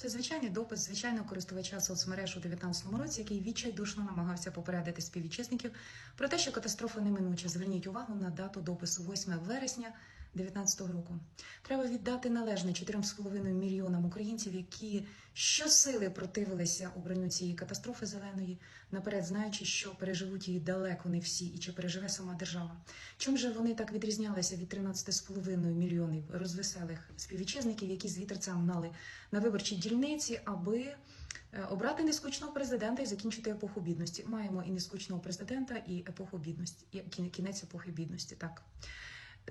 Це звичайний допис звичайного користувача соцмереж у 2019 році, який відчайдушно намагався попередити співвітчизників про те, що катастрофа неминуча. Зверніть увагу на дату допису 8 вересня 2019 року. Треба віддати належне 4,5 мільйонам українців, які щосили противилися обранню цієї катастрофи зеленої, наперед знаючи, що переживуть її далеко не всі, і чи переживе сама держава. Чим же вони так відрізнялися від 13,5 мільйонів розвеселих співвітчизників, які з вітерцем гнали на виборчі дільниці, аби е, обрати нескучного президента і закінчити епоху бідності. Маємо і нескучного президента, і епоху бідності, і кінець епохи бідності. Так.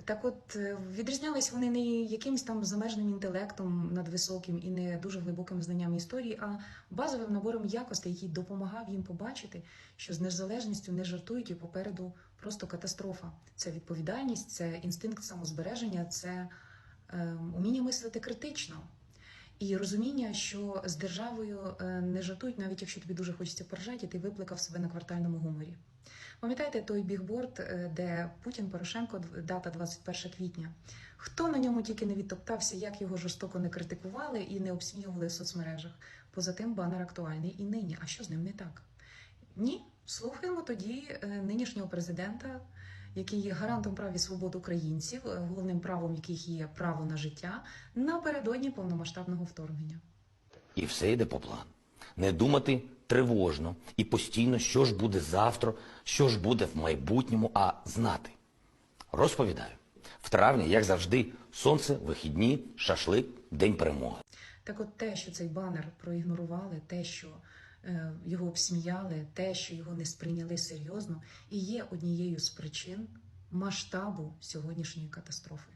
Так от е, відрізнялись вони не якимось там замежним інтелектом надвисоким і не дуже глибоким знанням історії, а базовим набором якостей, який допомагав їм побачити, що з незалежністю не жартують і попереду просто катастрофа. Це відповідальність, це інстинкт самозбереження, це е, уміння мислити критично. І розуміння, що з державою е, не жартують, навіть якщо тобі дуже хочеться поржати, і ти викликав себе на квартальному гуморі. Пам'ятаєте той бігборд, е, де Путін Порошенко дата 21 квітня? Хто на ньому тільки не відтоптався, як його жорстоко не критикували і не обсміювали в соцмережах? Поза тим банер актуальний і нині. А що з ним не так? Ні, слухаємо тоді е, нинішнього президента, який є гарантом прав і свобод українців, е, головним правом яких є право на життя, напередодні повномасштабного вторгнення. І все йде по плану. Не думати тривожно і постійно, що ж буде завтра, що ж буде в майбутньому, а знати. Розповідаю. В травні, як завжди, сонце, вихідні, шашлик, день перемоги. Так от те, що цей банер проігнорували, те, що е, його обсміяли, те, що його не сприйняли серйозно, і є однією з причин масштабу сьогоднішньої катастрофи.